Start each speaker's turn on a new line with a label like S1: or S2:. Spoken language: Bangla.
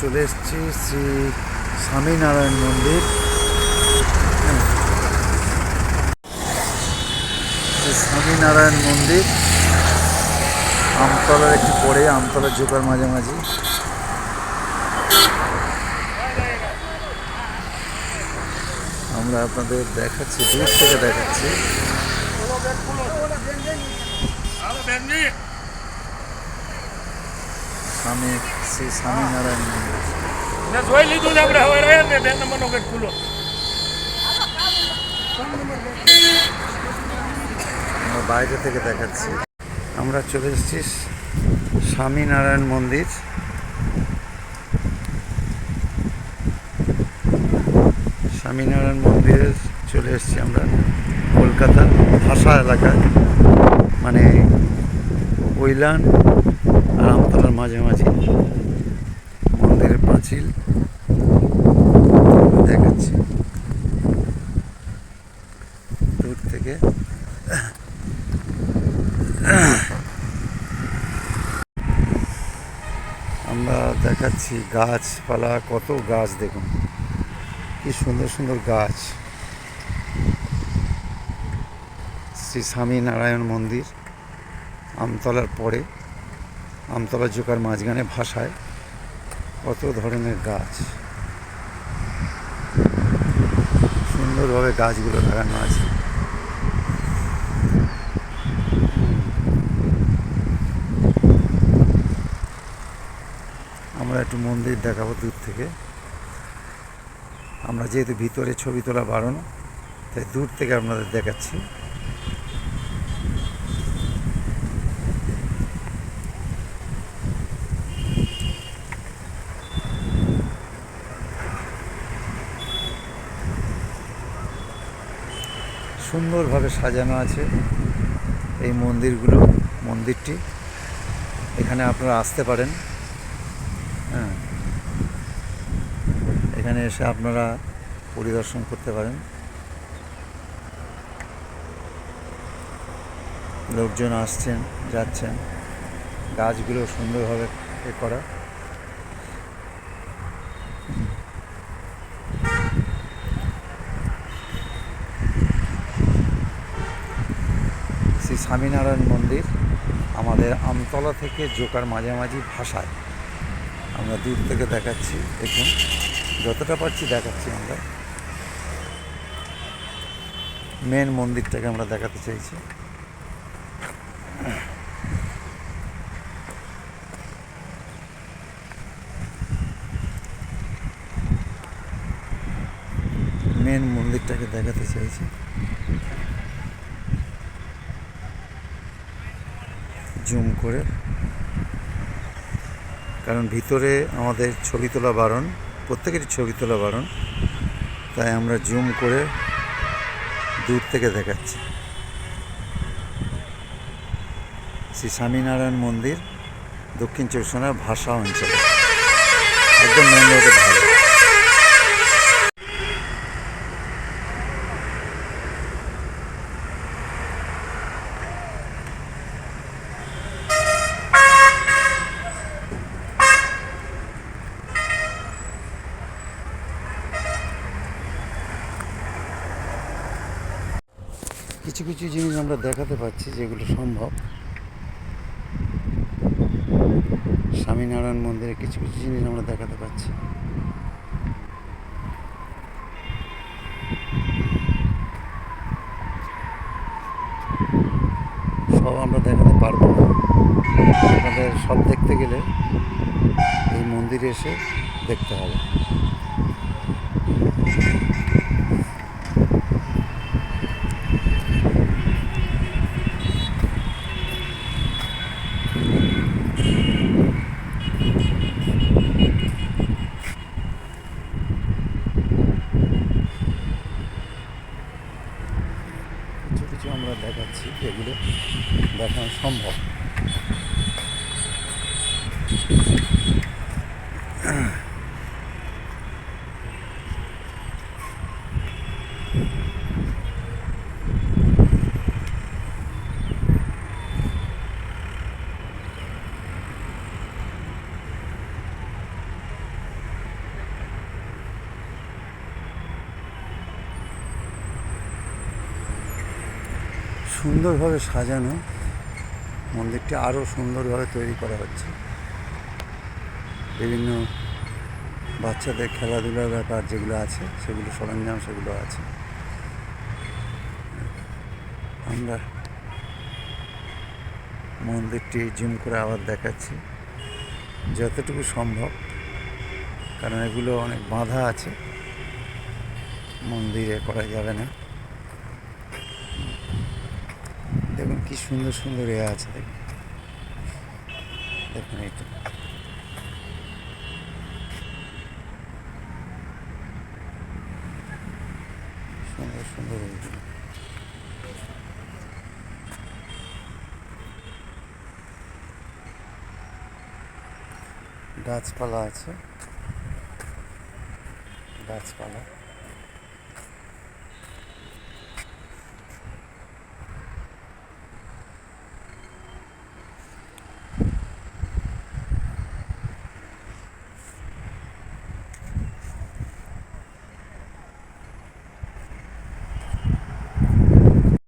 S1: চলে এসেছি শ্রী স্বামীনারায়ণ মন্দির। স্বামীনারায়ণ মন্দির। আমতলার একটু পরে, আমতলার জোকার মাঝামাঝি। আমরা আপনাদের দেখাচ্ছি, দূর থেকে দেখাচ্ছি। স্বামী শ্রী স্বামীনারায়ণ মন্দির
S2: મેં જોઈ લીધું છે આપણે હવે રહ્યા ને બે નંબરનો ગેટ ખુલ્લો
S1: আমরা বাইরে থেকে দেখাচ্ছি আমরা চলে এসেছি স্বামীনারায়ণ মন্দির স্বামীনারায়ণ মন্দিরে চলে এসেছি আমরা কলকাতা ভাষা এলাকায় মানে কৈলান আর আমতলার মাঝামাঝি মন্দিরের পাঁচিল দেখাচ্ছি। দূর থেকে। আমরা দেখাচ্ছি গাছপালা, কত গাছ দেখুন। কি সুন্দর সুন্দর গাছ। শ্রী স্বামীনারায়ণ মন্দির আমতলার পরে। আমতলা জোকার মাঝখানে ভাষায় কত ধরনের গাছ। সুন্দরভাবে গাছগুলো লাগানো আছে। আমরা একটু মন্দির দেখাবো দূর থেকে। আমরা যেহেতু ভিতরে ছবি তোলা বারণ, তাই দূর থেকে আপনাদের দেখাচ্ছি। সুন্দরভাবে সাজানো আছে এই মন্দিরগুলো, মন্দিরটি। এখানে আপনারা আসতে পারেন। হ্যাঁ। এখানে এসে আপনারা পরিদর্শন করতে পারেন। লোকজন আসছেন, যাচ্ছেন। গাছগুলো সুন্দরভাবে এ করা। স্বামীনারায়ণ মন্দির আমাদের আমতলা থেকে জোকার মাঝামাঝি ভাষায়। আমরা দূর থেকে দেখাচ্ছি, দেখুন, যতটা পারছি দেখাচ্ছি আমরা। মেন মন্দিরটাকে আমরা দেখাতে চাইছি। মেন মন্দিরটাকে দেখাতে চাইছি। জুম করে। কারণ ভিতরে আমাদের ছবি তোলা বারণ প্রত্যেকের ছবি তোলা বারণ, তাই আমরা জুম করে দূর থেকে দেখাচ্ছি। শ্রী স্বামীনারায়ণ মন্দির, দক্ষিণ চব্বিশ ভাষা অঞ্চলে। একদম মেন রোডের ধারে কিছু কিছু জিনিস আমরা দেখাতে পাচ্ছি যেগুলো সম্ভব। স্বামীনারায়ণ মন্দিরে কিছু কিছু জিনিস আমরা দেখাতে পাচ্ছি। সব আমরা দেখাতে পারব না। সব দেখতে গেলে এই মন্দিরে এসে দেখতে হবে কিছু কিছু আমরা দেখাচ্ছি এগুলো দেখানো সম্ভব। সুন্দরভাবে সাজানো। মন্দিরটি আরও সুন্দরভাবে তৈরি করা হচ্ছে। বিভিন্ন বাচ্চাদের খেলাধুলার ব্যাপার যেগুলো আছে, সেগুলো সরঞ্জাম, সেগুলো আছে। আমরা মন্দিরটি জুম করে আবার দেখাচ্ছি। যতটুকু সম্ভব, কারণ এগুলো অনেক বাধা আছে। মন্দিরে করা যাবে না দেখুন কি সুন্দর সুন্দর এ আছে দেখুন দেখুন এটা সুন্দর সুন্দর গাছপালা আছে। গাছপালা।